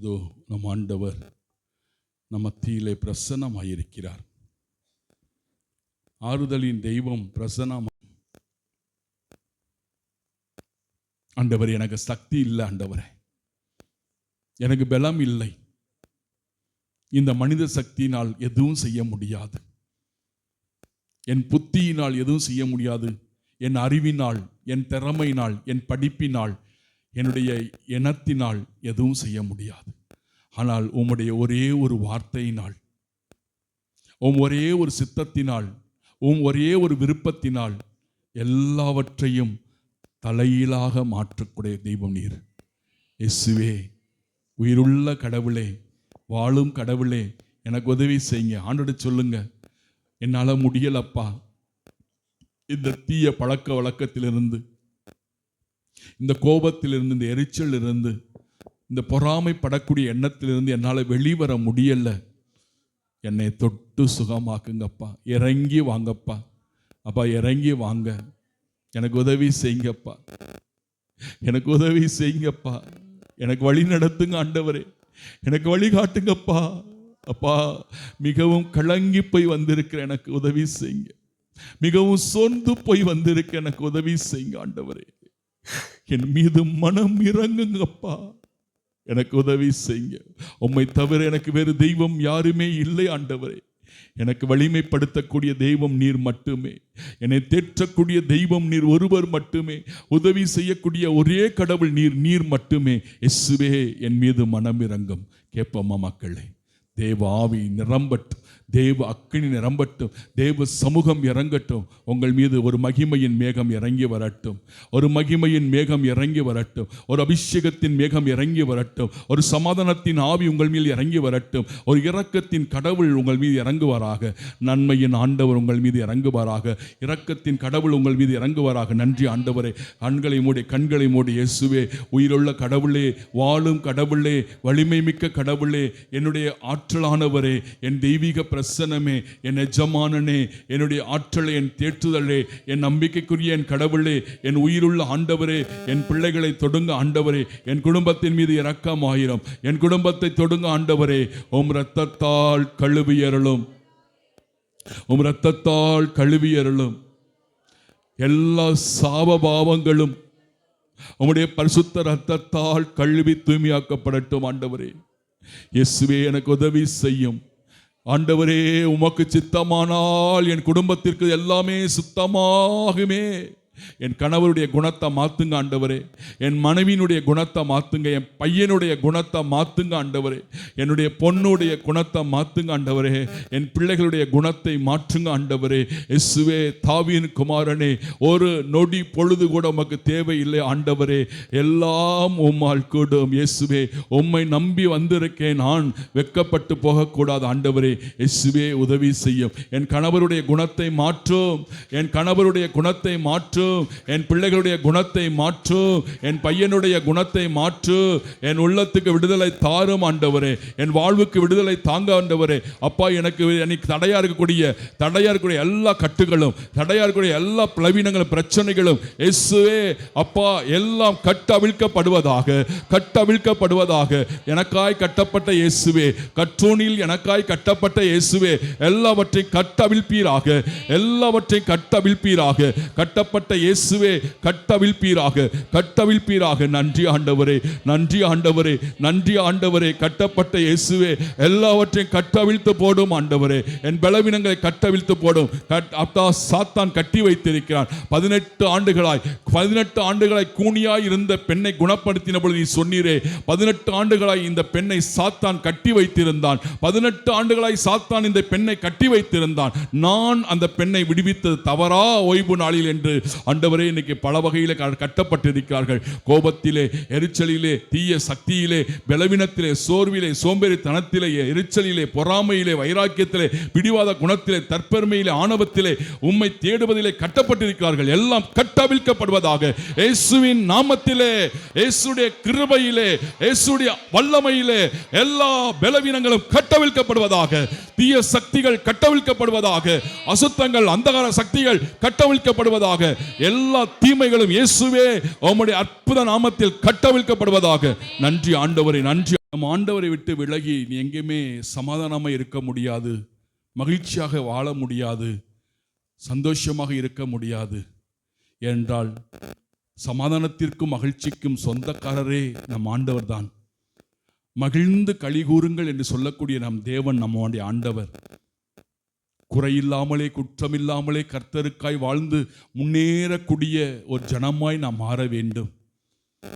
இதோ நம் ஆண்டவர் நம் மத்தியிலே பிரசன்னமாயிருக்கிறார். ஆறுதலின் தெய்வம் பிரசன்னம். ஆண்டவர் எனக்கு சக்தி இல்லை ஆண்டவரே. எனக்கு பலம் இல்லை. இந்த மனித சக்தியினால் எதுவும் செய்ய முடியாது. என் புத்தியினால் எதுவும் செய்ய முடியாது. என் அறிவினால் என் திறமையினால் என் படிப்பினால் என்னுடைய எண்ணத்தினால் எதுவும் செய்ய முடியாது. ஆனால் உம்முடைய ஒரே ஒரு வார்த்தையினால் உம் ஒரே ஒரு சித்தத்தினால் உம் ஒரே ஒரு விருப்பத்தினால் எல்லாவற்றையும் தலையீழாக மாற்றக்கூடிய தெய்வம் நீர். இயேசுவே உயிருள்ள கடவுளே வாழும் கடவுளே எனக்கு உதவி செய்யுங்க. ஆண்டோட சொல்லுங்க. என்னால் முடியலப்பா. இந்த தீய பழக்க வழக்கத்திலிருந்து இந்த கோபத்திலிருந்து இந்த எரிச்சலிலிருந்து இந்த பொறாமைப்படக்கூடிய எண்ணத்திலிருந்து என்னால் வெளிவர முடியல. என்னை தொட்டு சுகமாக்குங்கப்பா. இறங்கி வாங்கப்பா. அப்பா இறங்கி வாங்க. எனக்கு உதவி செய்யுங்கப்பா. எனக்கு உதவி செய்யுங்கப்பா. எனக்கு வழி நடத்துங்க ஆண்டவரே. எனக்கு வழி காட்டுங்கப்பா. அப்பா மிகவும் கலங்கி போய் வந்திருக்கிற எனக்கு உதவி செய்யுங்க. மிகவும் சோர்ந்து போய் வந்திருக்க எனக்கு உதவி செய்யுங்க ஆண்டவரே. என் மீது மனம் இறங்குங்கப்பா. எனக்கு உதவி செய்யுங்க. உம்மை தவிர எனக்கு வேறு தெய்வம் யாருமே இல்லை ஆண்டவரே. எனக்கு வலிமைப்படுத்தக்கூடிய தெய்வம் நீர் மட்டுமே. என்னை தேற்றக்கூடிய தெய்வம் நீர் ஒருவர் மட்டுமே. உதவி செய்யக்கூடிய ஒரே கடவுள் நீர் நீர் மட்டுமே. எஸ்வே என் மீது மனம் இறங்கும். கேட்போமா மக்களே? தேவ ஆவி நிரம்பட்டு தேவ அக்கினி நிரம்பட்டும் தேவ சமூகம் இறங்கட்டும் உங்கள் மீது ஒரு மகிமையின் மேகம் இறங்கி வரட்டும். ஒரு மகிமையின் மேகம் இறங்கி வரட்டும். ஒரு அபிஷேகத்தின் மேகம் இறங்கி வரட்டும். ஒரு சமாதானத்தின் ஆவி உங்கள் மீது இறங்கி வரட்டும். ஒரு இரக்கத்தின் கடவுள் உங்கள் மீது இறங்குவாராக. நன்மையின் ஆண்டவர் உங்கள் மீது இறங்குவாராக. இரக்கத்தின் கடவுள் உங்கள் மீது இறங்குவாராக. நன்றி ஆண்டவரே. கண்களை மூடி கண்களை மூடி இயேசுவே உயிருள்ள கடவுளே வாழும் கடவுளே வலிமை மிக்க கடவுளே என்னுடைய ஆற்றலானவரே என் தெய்வீக பிரசனமே என் எஜமானனே என்னுடைய ஆற்றலை என் தேற்றுதலே என் நம்பிக்கைக்குரிய என் கடவுளே என் உயிருள்ள ஆண்டவரே என் பிள்ளைகளை தொடுங்க ஆண்டவரே என் குடும்பத்தின் மீது இரக்கமாயிரம் என் குடும்பத்தை தொடுங்க ஆண்டவரே உம் ரத்தத்தால் கழுவியறலும் உம் ரத்தத்தால் கழுவியறலும் எல்லா சாபபாவங்களும் உம்முடைய பரிசுத்த ரத்தத்தால் கழுவி தூய்மையாக்கப்படட்டும் ஆண்டவரே. இயேசுவே எனக்கு உதவி செய்யும். ஆண்டவரே உமக்கு சித்தமானால் என் குடும்பத்திற்கு எல்லாமே சுத்தமாகுமே. என் கணவருடைய குணத்தை மாத்துங்க ஆண்டவரே. என் மனைவியினுடைய குணத்தை மாத்துங்க என் பையனுடைய குணத்தை மாத்துங்க ஆண்டவரே. என்னுடைய பொண்ணுடைய குணத்தை மாத்துங்க ஆண்டவரே. என் பிள்ளைகளுடைய குணத்தை மாற்றுங்க ஆண்டவரே. எஸ்வே தாவியின் குமாரனே ஒரு நொடி பொழுது கூட உமக்கு தேவையில்லை ஆண்டவரே. எல்லாம் உம்மால் கூடும் இயேசுவே. உம்மை நம்பி வந்திருக்கேன் நான் வெக்கப்பட்டு போகக்கூடாது ஆண்டவரே. இயேசுவே உதவி செய்யும். என் கணவருடைய குணத்தை மாற்றும். என் கணவருடைய குணத்தை மாற்றும். என் பிள்ளைகளுடைய குணத்தை மாற்றும் என் பையனுடைய குணத்தை மாற்று. என் உள்ளத்துக்கு விடுதலை தாரும் ஆண்டவரே. என் வாழ்வுக்கு விடுதலை தாங்க ஆண்டவரே. அப்பா எனக்கு எனக்கு தடையா இருக்கக்கூடிய தடையா இருக்கக்கூடிய எல்லா கட்டுகளும் தடையா இருக்கக்கூடிய எல்லா பிளவீனங்களும் பிரச்சனைகளும் இயேசுவே அப்பா எல்லாம் கட்டவிழ்க்கப்படுவதாக கட்டவிழ்க்கப்படுவதாக எனக்காய் கட்டப்பட்ட இயேசுவே கற்றூனில் எனக்காய் கட்டப்பட்ட இயேசுவே எல்லாவற்றையும் கட்டவிழ்ப்பீராக எல்லாவற்றையும் கட்டவிழ்ப்பீராக கட்டப்பட்ட கட்டப்பட்ட இயேசுவே கட்டவிழ்ப்பீராக கட்டவிழ்ப்பீராக நன்றி ஆண்டவரே நன்றி ஆண்டவரே நன்றி ஆண்டவரே. கட்டப்பட்ட இயேசுவே எல்லாவற்றையும் கட்டவிழ்த்து போடும் ஆண்டவரே. என் பலவீனங்களை கட்டவிழ்த்து போடும். கட்- சாத்தான் கட்டி வைத்திருக்கிறான். பதினெட்டு ஆண்டுகளாய் பதினெட்டு ஆண்டுகளாய் கூனியாய் இருந்த பெண்ணை குணப்படுத்தின பொழுது நீ சொன்னீரே பதினெட்டு ஆண்டுகளாய் இந்த பெண்ணை சாத்தான் கட்டி வைத்திருந்தான். பதினெட்டு ஆண்டுகளாய் சாத்தான் இந்த பெண்ணை கட்டி வைத்திருந்தான். நான் அந்த பெண்ணை விடுவித்தது தவறா ஓய்வு நாளில் என்று. அண்டவரே இன்னைக்கு பல வகையில் க- கட்டப்பட்டிருக்கிறார்கள். கோபத்திலே எரிச்சலிலே தீய சக்தியிலே பலவீனத்திலே சோர்விலே சோம்பேறித்தனத்திலே எரிச்சலிலே பொறாமையிலே வைராக்கியத்திலே பிடிவாத குணத்திலே தற்பெருமையிலே ஆணவத்திலே உம்மை தேடுவதிலே கட்டப்பட்டிருக்கிறார்கள். எல்லாம் கட்டவிழ்க்கப்படுவதாக இயேசுவின் நாமத்திலே இயேசுடைய கிருபையிலே இயேசுடைய வல்லமையிலே எல்லா பலவீனங்களும் கட்டவிழ்க்கப்படுவதாக தீய சக்திகள் கட்டவிழ்க்கப்படுவதாக அசுத்தங்கள் அந்தகார சக்திகள் கட்டவிழ்க்கப்படுவதாக எல்லா தீமைகளும் இயேசுவே உம்முடைய அற்புத நாமத்தில் கட்டவிழ்க்கப்படுவதாக. நன்றி ஆண்டவரை நன்றி. நம் ஆண்டவரை விட்டு விலகி நீ எங்கேயுமே சமாதானமாக இருக்க முடியாது. மகிழ்ச்சியாக வாழ முடியாது. சந்தோஷமாக இருக்க முடியாது. என்றால் சமாதானத்திற்கும் மகிழ்ச்சிக்கும் சொந்தக்காரரே நம் ஆண்டவர் தான் மகிழ்ந்து கழிகூறுங்கள் என்று சொல்லக்கூடிய நம் தேவன் நம்முடைய ஆண்டவர். குறையில்லாமலே குற்றமில்லாமலே கர்த்தருக்காய் வாழ்ந்து முன்னேறக்கூடிய ஒரு ஜனமாய் நாம் மாற வேண்டும்.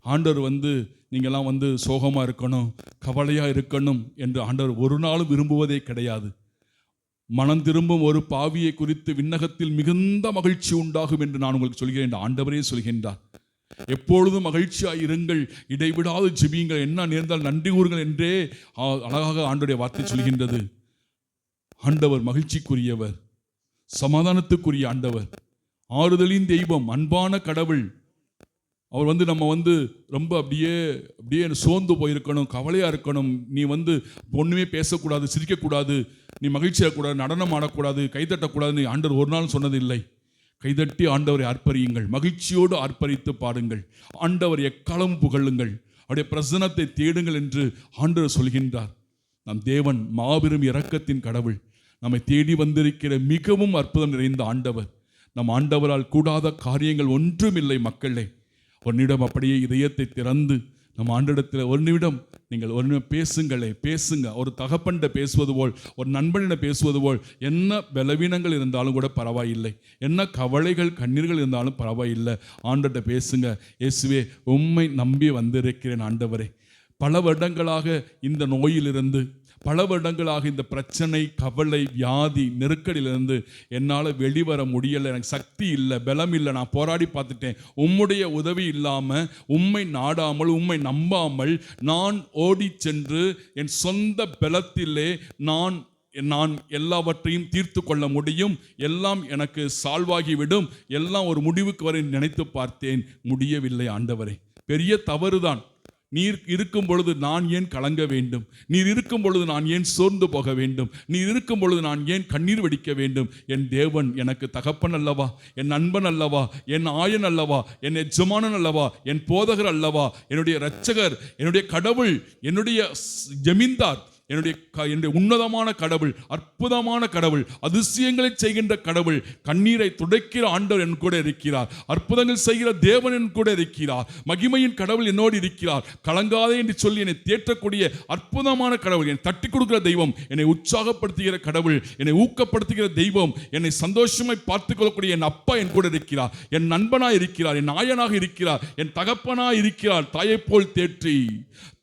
ஆண்டவர் வந்து நீங்களாம் வந்து சோகமாக இருக்கணும் கவலையாக இருக்கணும் என்று ஆண்டவர் ஒரு நாளும் விரும்புவதே கிடையாது. மனம் திரும்பும் ஒரு பாவியை குறித்து விண்ணகத்தில் மிகுந்த மகிழ்ச்சி உண்டாகும் என்று நான் உங்களுக்கு சொல்கிறேன் ஆண்டவரே சொல்கின்றார். எப்பொழுதும் மகிழ்ச்சியாக இருங்கள். இடைவிடாது ஜெபியுங்கள். என்ன நேர்ந்தால் நன்றி கூறுங்கள் என்றே ஆ, அழகாக ஆண்டுடைய வார்த்தை சொல்கின்றது. ஆண்டவர் மகிழ்ச்சிக்குரியவர். சமாதானத்துக்குரிய ஆண்டவர். ஆறுதலின் தெய்வம் அன்பான கடவுள். அவர் வந்து நம்ம வந்து ரொம்ப அப்படியே அப்படியே சோர்ந்து போயிருக்கணும் கவலையாக இருக்கணும். நீ வந்து ஒன்றுமே பேசக்கூடாது சிரிக்கக்கூடாது. நீ மகிழ்ச்சியாக கூடாது நடனம் ஆடக்கூடாது கைதட்டக்கூடாதுன்னு ஆண்டவர் ஒரு நாள் சொன்னதில்லை. கைதட்டி ஆண்டவரை ஆர்ப்பரியுங்கள் மகிழ்ச்சியோடு அர்ப்பரித்து பாடுங்கள். ஆண்டவர் எக்காலம் புகழுங்கள். அவருடைய பிரசனத்தை தேடுங்கள் என்று ஆண்டவர் சொல்கின்றார். நம் தேவன் மாபெரும் இரக்கத்தின் கடவுள். நம்மை தேடி வந்திருக்கிற மிகவும் அற்புதம் நிறைந்த ஆண்டவர். நம் ஆண்டவரால் கூடாத காரியங்கள் ஒன்றுமில்லை மக்களே. உன்னிடம் அப்படியே இதயத்தை திறந்து நம் ஆண்டிடத்தில் ஒரு நிமிடம் நீங்கள் ஒரு நிமிடம் பேசுங்களே பேசுங்க. ஒரு தகப்பன்கிட்ட பேசுவது போல் ஒரு நண்பனிடம் பேசுவது போல் என்ன பலவீனங்கள் இருந்தாலும் கூட பரவாயில்லை. என்ன கவலைகள் கண்ணீர்கள் இருந்தாலும் பரவாயில்லை. ஆண்டர்கிட்ட பேசுங்க. இயேசுவே உம்மை நம்பி வந்திருக்கிறேன் ஆண்டவரே. பல வருடங்களாக இந்த நோயிலிருந்து பல வருடங்களாக இந்த பிரச்சனை கவலை வியாதி நெருக்கடியிலிருந்து என்னால் வெளிவர முடியலை. எனக்கு சக்தி இல்லை பலம் இல்லை. நான் போராடி பார்த்துட்டேன். உம்முடைய உதவி இல்லாமல் உம்மை நாடாமல் உம்மை நம்பாமல் நான் ஓடி சென்று என் சொந்த பலத்திலே நான் நான் எல்லாவற்றையும் தீர்த்து கொள்ள முடியும். எல்லாம் எனக்கு சால்வாகிவிடும். எல்லாம் ஒரு முடிவுக்கு வரை நினைத்து பார்த்தேன். முடியவில்லை ஆண்டவரே. பெரிய தவறுதான். நீர் இருக்கும் பொழுது நான் ஏன் கலங்க வேண்டும்? நீர் இருக்கும் பொழுது நான் ஏன் சோர்ந்து போக வேண்டும்? நீர் இருக்கும் பொழுது நான் ஏன் கண்ணீர் வெடிக்க வேண்டும்? என் தேவன் எனக்கு தகப்பன் அல்லவா? என் நண்பன் அல்லவா? என் ஆயன் அல்லவா? என் எஜமானன் அல்லவா? என் போதகர் அல்லவா? என்னுடைய இரட்சகர் என்னுடைய கடவுள் என்னுடைய ஜமீன்தார் என்னுடைய க- என்னுடைய உன்னதமான கடவுள் அற்புதமான கடவுள் அதிசயங்களை செய்கின்ற கடவுள் கண்ணீரை துடைக்கிற ஆண்டவர் என் கூட இருக்கிறார். அற்புதங்கள் செய்கிற தேவன் என் கூட இருக்கிறார். மகிமையின் கடவுள் என்னோடு இருக்கிறார். கலங்காதே என்று சொல்லி என்னை தேற்றக்கூடிய அற்புதமான கடவுள் என்னை தட்டி கொடுக்கிற தெய்வம் என்னை உற்சாகப்படுத்துகிற கடவுள் என்னை ஊக்கப்படுத்துகிற தெய்வம் என்னை சந்தோஷமாய் பார்த்துக் கொள்ளக்கூடிய என் அப்பா என் கூட இருக்கிறார். என் நண்பனாய் இருக்கிறார். என் நாயனாக இருக்கிறார். என் தகப்பனாய் இருக்கிறார். தாயைப் போல் தேற்றி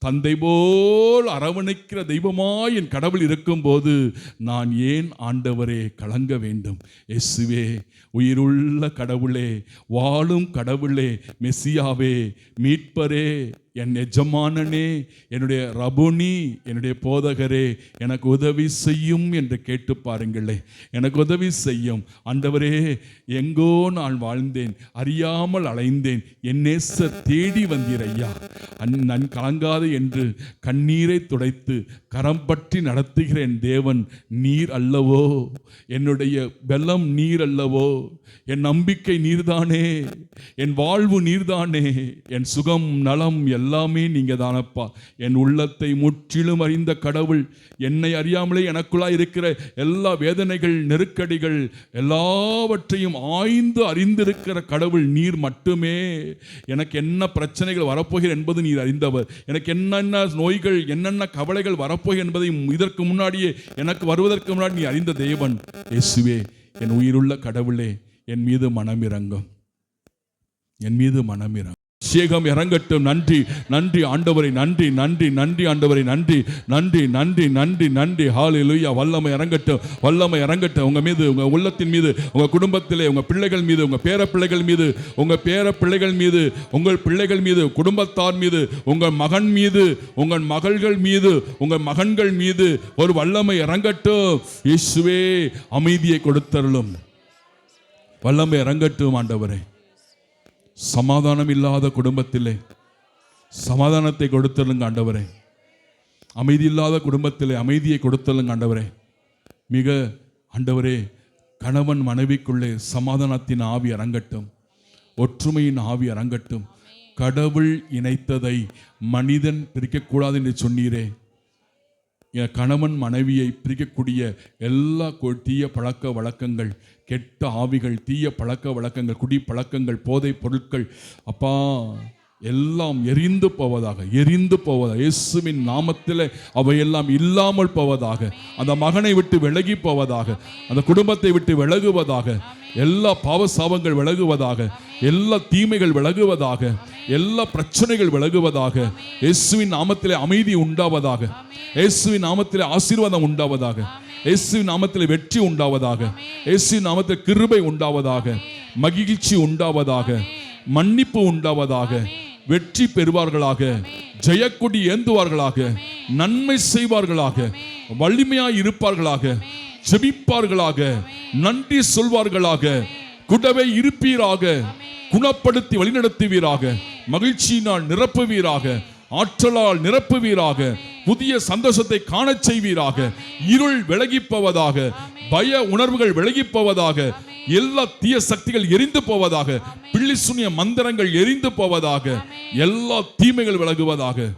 தந்தை போல் அரவணைக்கிற தெய்வமாய் என் கடவுள் இருக்கும்போது நான் ஏன் ஆண்டவரே கலங்க வேண்டும்? எஸ்ஸுவே உயிருள்ள கடவுளே வாழும் கடவுளே மெஸ்ஸியாவே மீட்பரே என் எஜமானனே என்னுடைய ரபுனி என்னுடைய போதகரே எனக்கு உதவி செய்யும் என்று கேட்டு பாருங்களே. எனக்கு உதவி செய்யும். ஆண்டவரே எங்கோ நான் வாழ்ந்தேன் அறியாமல் அலைந்தேன். என் நேச தேடி வந்தீர் ஐயா நன் கலங்காது என்று கண்ணீரை துடைத்து கரம் பற்றி நடத்துகிற என் தேவன் நீர் அல்லவோ? என்னுடைய பலம் நீர் அல்லவோ? என் நம்பிக்கை நீர்தானே? என் வாழ்வு நீர்தானே? என் சுகம் நலம் எல்லாம் நீங்க தானப்பா என் உள்ளத்தை முற்றிலும் அறிந்த கடவுள் என்னை அறியாமலே எனக்குள்ளாய் இருக்கிற எல்லா வேதனைகள் நெருக்கடிகள் எல்லாவற்றையும் ஆய்ந்து அறிந்திருக்கிற கடவுள் நீர் மட்டுமே. எனக்கு என்ன பிரச்சனைகள் வரப்போகிற என்பது நீர் அறிந்தவர். எனக்கு என்னென்ன நோய்கள் என்னென்ன கவலைகள் வரப்போகிற என்பதை இதற்கு முன்னாடியே எனக்கு வருவதற்கு முன்னாடி நீ அறிந்த தேவன் இயேசுவே என் உயிருள்ள கடவுளே என் மீது மனமிறங்கும் என் மீது மனமிறங்கும் சேகம் இறங்கட்டும். நன்றி நன்றி ஆண்டவரை நன்றி நன்றி நன்றி ஆண்டவரை நன்றி நன்றி நன்றி நன்றி நன்றி. ஹalleluya வல்லமை இறங்கட்டும் வல்லமை இறங்கட்டும். உங்க மீது உங்க உள்ளத்தின் மீது உங்க குடும்பத்திலே உங்க பிள்ளைகள் மீது உங்க பேர பிள்ளைகள் மீது உங்க பேர பிள்ளைகள் மீது உங்கள் பிள்ளைகள் மீது குடும்பத்தார் மீது உங்கள் மகன் மீது உங்கள் மகள்கள் மீது உங்கள் மகன்கள் மீது ஒரு வல்லமை இறங்கட்டும். இயேசுவே அமைதியை கொடுத்தருளும். வல்லமை இறங்கட்டும் ஆண்டவரே. சமாதானம் இல்லாத குடும்பத்திலே சமாதானத்தை கொடுத்தலுங்க ஆண்டவரே. அமைதி இல்லாத குடும்பத்திலே அமைதியை கொடுத்தலுங்க ஆண்டவரே. மிக ஆண்டவரே கணவன் மனைவிக்குள்ளே சமாதானத்தின் ஆவி அரங்கட்டும் ஒற்றுமையின் ஆவி அரங்கட்டும். கடவுள் இணைத்ததை மனிதன் பிரிக்கக்கூடாது என்று சொன்னீரே. என் கணவன் மனைவியை பிரிக்கக்கூடிய எல்லா தீய பழக்க வழக்கங்கள் கெட்ட ஆவிகள் தீய பழக்க வழக்கங்கள் குடி பழக்கங்கள் போதைப் பொருட்கள் அப்பா எல்லாம் எரிந்து போவதாக எரிந்து போவதாக. இயேசுவின் நாமத்தில் அவையெல்லாம் இல்லாமல் போவதாக அந்த மகனை விட்டு விலகி போவதாக அந்த குடும்பத்தை விட்டு விலகுவதாக எல்லா பாவ சாபங்கள் விலகுவதாக எல்லா தீமைகள் விலகுவதாக எல்லா பிரச்சனைகள் விலகுவதாக இயேசுவின் நாமத்திலே அமைதி உண்டாவதாக இயேசுவின் நாமத்திலே ஆசீர்வாதம் உண்டாவதாக இயேசுவின் நாமத்திலே வெற்றி உண்டாவதாக இயேசுவின் நாமத்தில் கிருபை உண்டாவதாக மகிழ்ச்சி உண்டாவதாக மன்னிப்பு உண்டாவதாக வெற்றி பெறுவார்களாக ஜெயக்கொடி ஏந்துவார்களாக நன்மை செய்வார்களாக வலிமையாய் இருப்பார்களாக ஜெபிப்பார்களாக நன்றி சொல்வார்களாக கூடவே இருப்பீராக. குணப்படுத்தி வழிநடத்துவீராக. மகிழ்ச்சியினால் நிரப்புவீராக. ஆற்றலால் நிரப்புவீராக. புதிய சந்தோஷத்தை காணச் செய்வீராக. இருள் விலகிப் போவதாக பய உணர்வுகள் விலகிப் போவதாக எல்லா தீய சக்திகள் எரிந்து போவதாக. பிள்ளி சுனிய மந்திரங்கள் எரிந்து போவதாக. எல்லா தீமைகள் விலகுவதாக.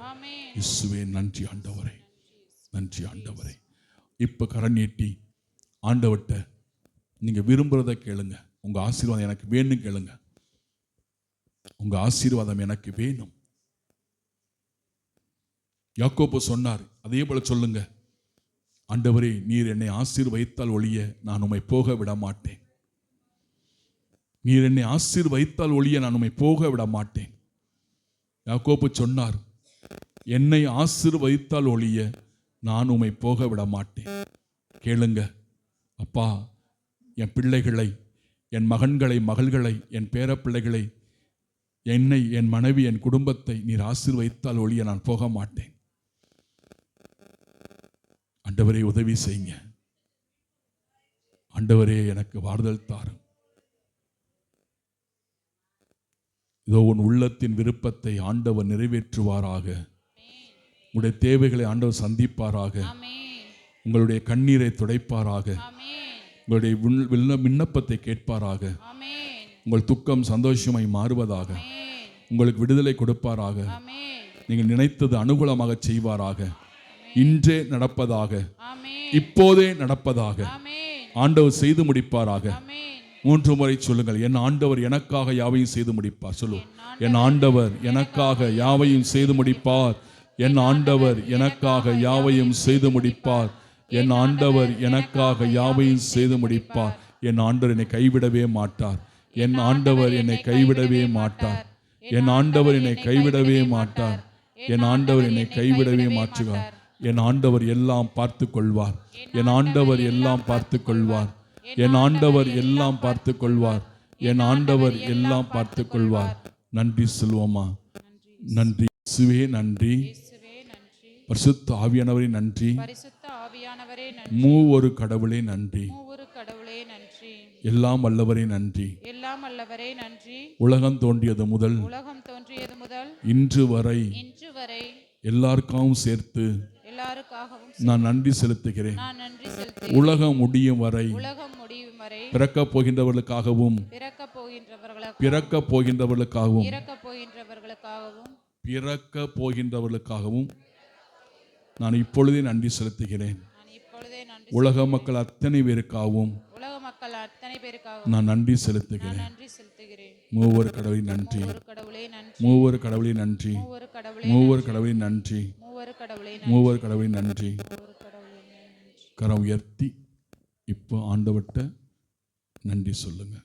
இயேசுவே நன்றி ஆண்டவரே. நன்றி ஆண்டவரே. இப்ப கரம் நீட்டி ஆண்டவர்கிட்ட நீங்க விரும்புறத கேளுங்க. உங்கள் ஆசீர்வாதம் எனக்கு வேணும் கேளுங்க. உங்கள் ஆசீர்வாதம் எனக்கு வேணும். யாக்கோப்பு சொன்னார் அதே போல சொல்லுங்க. ஆண்டவரே நீர் என்னை ஆசீர்வதித்தால் ஒழிய நான் உம்மை போக விட மாட்டேன். நீர் என்னை ஆசீர்வதித்தால் ஒழிய நான் உம்மை போக விட மாட்டேன். யாக்கோப்பு சொன்னார் என்னை ஆசீர்வதித்தால் ஒழிய நான் உம்மை போக விட மாட்டேன். கேளுங்க அப்பா என் பிள்ளைகளை என் மகன்களை மகள்களை என் பேரப்பிள்ளைகளை என்னை என் மனைவி என் குடும்பத்தை நீர் ஆசீர்வதித்தால் ஒழிய நான் போக மாட்டேன். ஆண்டவரே உதவி செய்யுங்க. ஆண்டவரே எனக்கு வார்தல் தாரும். இதோ உன் உள்ளத்தின் விருப்பத்தை ஆண்டவர் நிறைவேற்றுவாராக. உங்களுடைய தேவைகளை ஆண்டவர் சந்திப்பாராக. உங்களுடைய கண்ணீரை துடைப்பாராக. உங்களுடைய விண்ண- விண்ண- விண்ணப்பத்தை கேட்பாராக. உங்கள் துக்கம் சந்தோஷமாய் மாறுவதாக. உங்களுக்கு விடுதலை கொடுப்பாராக. நீங்கள் நினைத்தது அனுகூலமாக செய்வாராக. இன்றே நடப்பதாக. இப்போதே நடப்பதாக. ஆண்டவர் செய்து முடிப்பாராக. மூன்று முறை சொல்லுங்கள் என் ஆண்டவர் எனக்காக யாவையும் செய்து முடிப்பார். சொல்லு என் ஆண்டவர் எனக்காக யாவையும் செய்து முடிப்பார். என் ஆண்டவர் எனக்காக யாவையும் செய்து முடிப்பார். என் ஆண்டவர் எனக்காக யாவையும் செய்து முடிப்பார் என் ஆண்டவர் என்னை கைவிடவே மாட்டார் என் ஆண்டவர் என்னை கைவிடவே மாட்டார் என் ஆண்டவர் என்னை கைவிடவே மாட்டார் என் ஆண்டவர் என்னை கைவிடவே மாற்றுவார் என் ஆண்டவர் எல்லாம் பார்த்து கொள்வார் என் ஆண்டவர் எல்லாம் பார்த்து கொள்வார் என் ஆண்டவர் எல்லாம் பார்த்து கொள்வார் என் ஆண்டவர் எல்லாம் பார்த்து கொள்வார் நன்றி சொல்வோமா நன்றி இயேசுவே நன்றி பரிசுத்த ஆவியானவரே நன்றி பரிசுத்த ஆவியானவரே நன்றி மூ ஒரு கடவுளே நன்றி மூவரு கடவுளே நன்றி. எல்லாம் வல்லவரே நன்றி. எல்லாம் அல்லவரே நன்றி. உலகம் தோன்றியது முதல். உலகம் தோன்றியது முதல். இன்று வரை இன்று வரை எல்லாருக்காகவும் சேர்த்து எல்லாருக்காகவும் நான் நன்றி செலுத்துகிறேன். நான் நன்றி செலுத்தி உலகம் முடியும் வரை உலகம் முடியும் வரை பிறக்கப் போகின்றவர்களுக்காகவும் பிறக்கப் போகின்றவர்களுக்கு பிறக்கப் போகின்றவர்களுக்காகவும் இறக்கப் போகின்றவர்களுக்காகவும் பிறக்க போகின்றவர்களுக்காகவும் நான் இப்பொழுதே நன்றி செலுத்துகிறேன். உலக மக்கள் அத்தனை பேருக்காகவும் உலக மக்கள் அத்தனை பேருக்காக நான் நன்றி நான் செலுத்துகிறேன் நன்றி செலுத்துகிறேன். மூவர் கடவுளின் நன்றி. ஒரு கடவுளே நன்றி. மூவர் கடவுளின் நன்றி. மூவர் கடவுளே மூவர் கடவுளின் நன்றி. மூவர் கடவுளே மூவர் கடவுளின் நன்றி. கரம் உயர்த்தி இப்போ ஆண்டவர்கிட்ட நன்றி சொல்லுங்க.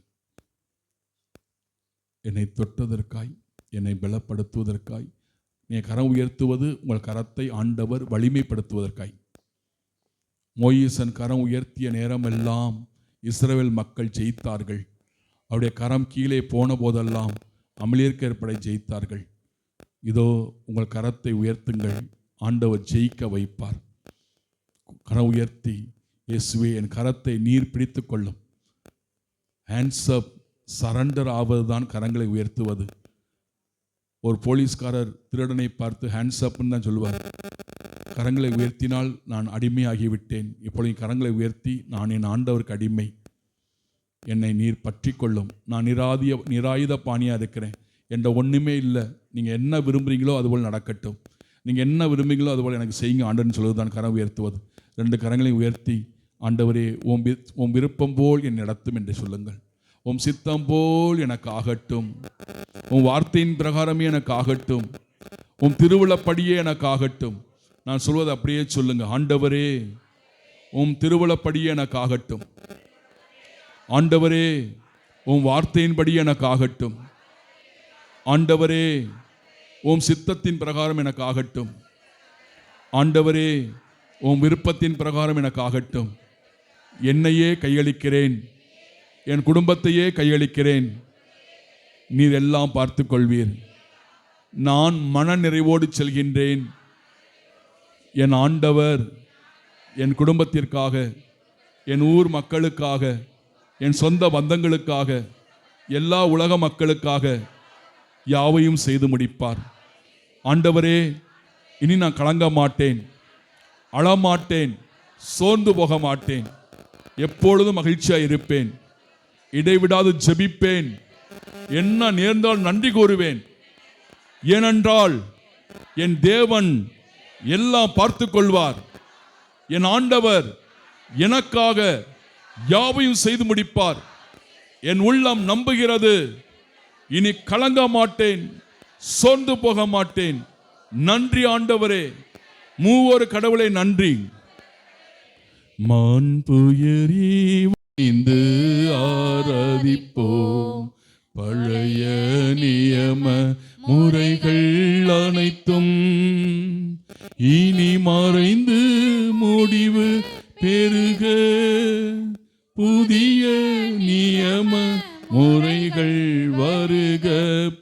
என்னை தொட்டதற்காய் என்னை பலப்படுத்துவதற்காய் நீ கரம் உயர்த்துவது உங்கள் கரத்தை ஆண்டவர் வலிமைப்படுத்துவதற்காய். மோயிசன் கரம் உயர்த்திய நேரமெல்லாம் இஸ்ரேல் மக்கள் ஜெயித்தார்கள். அவருடைய கரம் கீழே போன போதெல்லாம் அமலியர்கர் படை ஜெயித்தார்கள். இதோ உங்கள் கரத்தை உயர்த்துங்கள். ஆண்டவர் ஜெயிக்க வைப்பார். கரம் உயர்த்தி இயேசுவே என் கரத்தை நீர் பிடித்து கொள்ளும். ஹேண்ட்ஸ்அப் சரண்டர் சரண்டர் ஆவதுதான் கரங்களை உயர்த்துவது. ஒரு போலீஸ்காரர் திருடனை பார்த்து ஹேண்ட்ஸ்அப்னு தான் சொல்லுவார். கரங்களை உயர்த்தினால் நான் அடிமையாகிவிட்டேன். இப்பொழுது கரங்களை உயர்த்தி நான் என் ஆண்டவருக்கு அடிமை. என்னை நீர் பற்றி கொள்ளும் நான் நிராதிய நிராயுத பாணியாக இருக்கிறேன். என்ற ஒன்றுமே இல்லை. நீங்கள் என்ன விரும்புகிறீங்களோ அதுபோல் நடக்கட்டும். நீங்கள் என்ன விரும்புகிறீங்களோ அதுபோல் எனக்கு செய்யுங்க. ஆண்டன்னு சொல்வது தான் கரம் உயர்த்துவது. ரெண்டு கரங்களையும் உயர்த்தி ஆண்டவரே உன் வி- உன் விருப்பம் போல் என் நடத்தும் என்று சொல்லுங்கள். உம் சித்தம் போல் எனக்கு ஆகட்டும். உன் வார்த்தையின் பிரகாரமே எனக்கு ஆகட்டும். உன் திருவிழப்படியே எனக்கு ஆகட்டும். நான் சொல்வது அப்படியே சொல்லுங்க. ஆண்டவரே உம் திருவளப்படி எனக்கு ஆகட்டும் ஆண்டவரே உம் வார்த்தையின்படி எனக்கு ஆகட்டும் ஆண்டவரே உம் சித்தத்தின் பிரகாரம் எனக்கு ஆகட்டும் ஆண்டவரே உம் விருப்பத்தின் பிரகாரம் எனக்கு ஆகட்டும் என்னையே கையளிக்கிறேன். என் குடும்பத்தையே கையளிக்கிறேன். நீர் எல்லாம் பார்த்து கொள்வீர் நான் மன நிறைவோடு செல்கின்றேன். என் ஆண்டவர் என் குடும்பத்திற்காக என் ஊர் மக்களுக்காக என் சொந்த பந்தங்களுக்காக எல்லா உலக மக்களுக்காக யாவையும் செய்து முடிப்பார். ஆண்டவரே இனி நான் கலங்க மாட்டேன் அழமாட்டேன் சோர்ந்து போக மாட்டேன். எப்பொழுதும் மகிழ்ச்சியாக இருப்பேன் இடைவிடாது ஜெபிப்பேன் என்ன நேர்ந்தால் நன்றி கூறுவேன். ஏனென்றால் என் தேவன் எல்லாம் பார்த்து கொள்வார் என் ஆண்டவர் எனக்காக யாவையும் செய்து முடிப்பார். என் உள்ளம் நம்புகிறது. இனி கலங்க மாட்டேன். சோர்ந்து போக மாட்டேன். நன்றி ஆண்டவரே. மூவொரு கடவுளை நன்றி. மான்புயரி இந்து ஆராதிப்போம். பழைய நியம முறைகள் அனைத்தும் இனி மறைந்து முடிவு பெருக புதிய நியம முறைகள் வருக.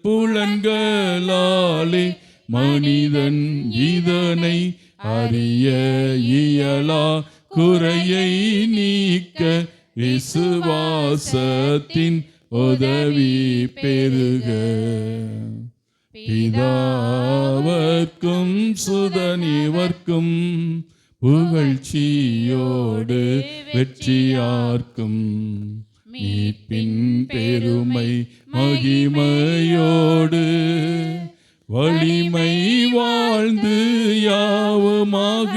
புலன்களாலே மனிதன் இதனை அறிய இயலா. குறையை நீக்க விசுவாசத்தின் உதவி பெருக பிதாவர்க்கும் சுதனிவர்க்கும் புகழ்ச்சியோடு வெற்றியார்க்கும். மீட்பின் பெருமை மகிமையோடு வலிமை வாழ்ந்து யாவுமாக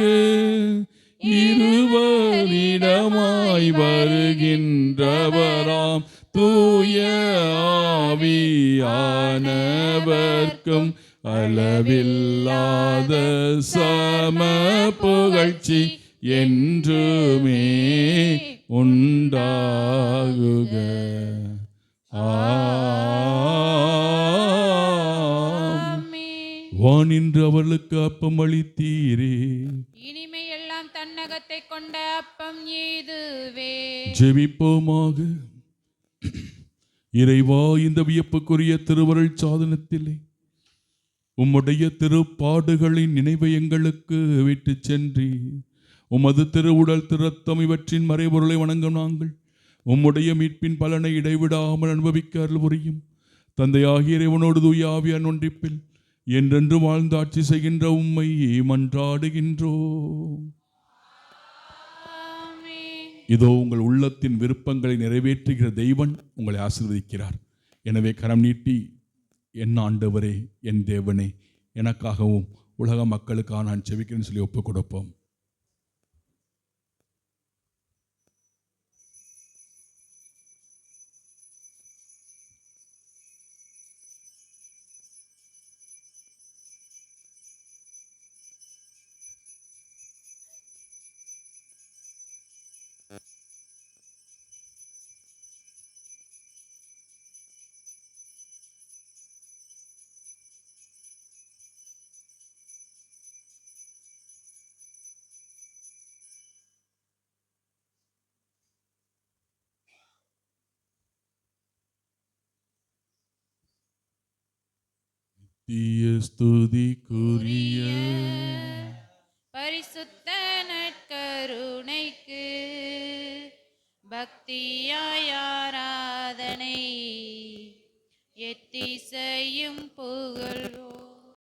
இருவரிடமாய் வருகின்றவராம். தூய ஆவியானவர். ஆவியானவர்க்கும் அளவில்லாத சம புகழ்ச்சி என்றுமே உண்டாகுக ஆம். ஆமென். வானின்று அவர்களுக்கு அப்பம் அளித்தீரே இனிமை எல்லாம் தன்னகத்தை கொண்ட அப்பம் ஏதுவே ஜெபிப்போமாக இறைவா இந்த வியப்புக்குரிய திருவருள் சாதனத்திலே உம்முடைய திருப்பாடுகளின் நினைவை எங்களுக்கு விட்டு சென்றி. உமது திருவுடல் திருத்தம் இவற்றின் மறைபொருளை வணங்கும் நாங்கள். உம்முடைய மீட்பின் பலனை இடைவிடாமல் அனுபவிக்க அருள் புரியும். தந்தையாகிய இறைவனோடு தூய ஆவியான் ஒன்றிப்பில் என்றென்று வாழ்ந்து ஆட்சி செய்கின்ற உம்மை மன்றாடுகின்றோம் இதோ உங்கள் உள்ளத்தின் விருப்பங்களை நிறைவேற்றுகிற தெய்வன் உங்களை ஆசீர்வதிக்கிறார். எனவே கரம் நீட்டி என் ஆண்டவரே என் தேவனே எனக்காகவும் உலக மக்களுக்காக நான் செவிக்கிறேன்னு சொல்லி ஒப்பு கொடுப்போம் நித்திய ஸ்துதிக்குரிய பரிசுத்த நற்கருணைக்கு பக்தியாயாராதனை எத்திசையும் புகழ்